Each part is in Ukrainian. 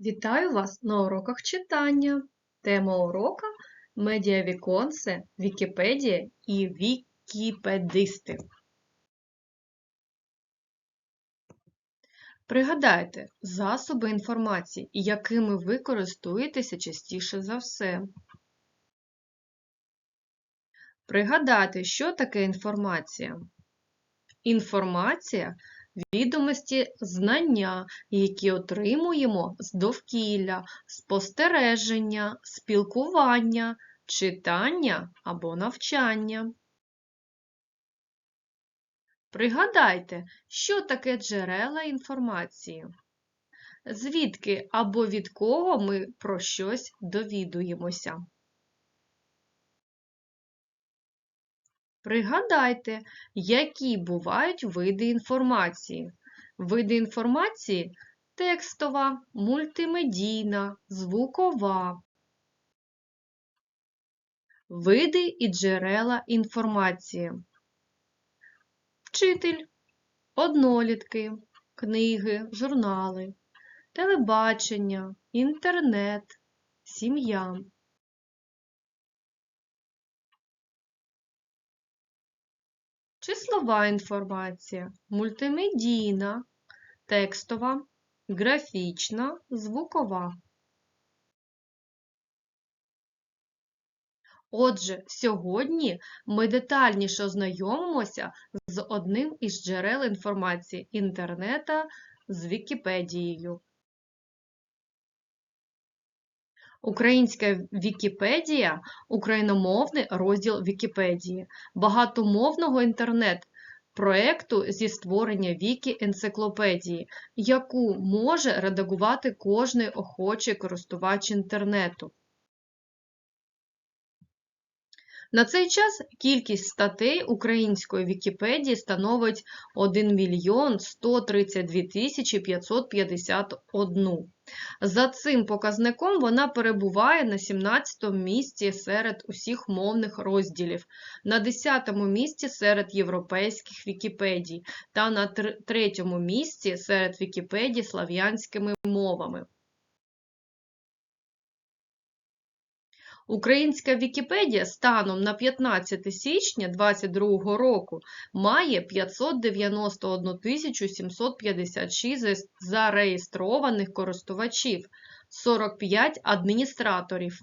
Вітаю вас на уроках читання. Тема урока медіавіконце, Вікіпедія і вікіпедисти. Пригадайте засоби інформації, якими ви користуєтеся частіше за все. Пригадайте, що таке інформація. Інформація відомості, знання, які отримуємо з довкілля, спостереження, спілкування, читання або навчання. Пригадайте, що таке джерела інформації. Звідки або від кого ми про щось довідуємося. Пригадайте, які бувають види інформації. Види інформації текстова, мультимедійна, звукова. Види і джерела інформації. Вчитель, однолітки, книги, журнали, телебачення, інтернет, сім'я. Числова інформація, мультимедійна, текстова, графічна, звукова. Отже, сьогодні ми детальніше ознайомимося з одним із джерел інформації інтернета з Вікіпедією. Українська Вікіпедія україномовний розділ Вікіпедії, багатомовного інтернет-проекту зі створення Вікі-енциклопедії, яку може редагувати кожний охочий користувач інтернету. На цей час кількість статей української Вікіпедії становить 1 мільйон 132 тисячі 551. За цим показником вона перебуває на 17 місці серед усіх мовних розділів, на 10 місці серед європейських Вікіпедій та на 3 місці серед Вікіпедій слав'янськими мовами. Українська Вікіпедія станом на 15 січня 2022 року має 591 756 зареєстрованих користувачів, 45 адміністраторів.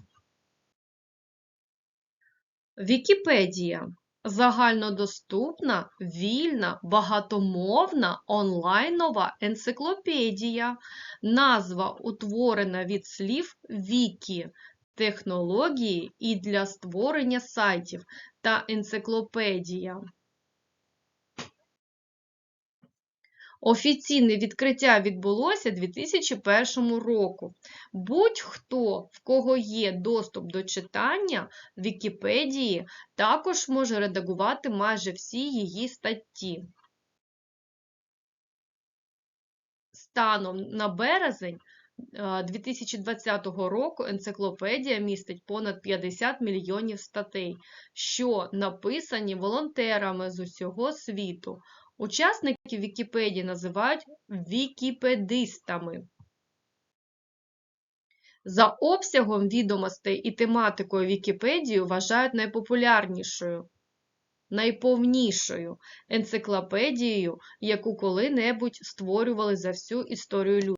Вікіпедія загальнодоступна, вільна, багатомовна онлайнова енциклопедія. Назва утворена від слів Вікі технології і для створення сайтів та енциклопедія. Офіційне відкриття відбулося 2001 року. Будь-хто, в кого є доступ до читання Вікіпедії, також може редагувати майже всі її статті. Станом на березень 2020 року енциклопедія містить понад 50 мільйонів статей, що написані волонтерами з усього світу. Учасники Вікіпедії називають вікіпедистами. За обсягом відомостей і тематикою Вікіпедію вважають найпопулярнішою, найповнішою енциклопедією, яку коли-небудь створювали за всю історію людства.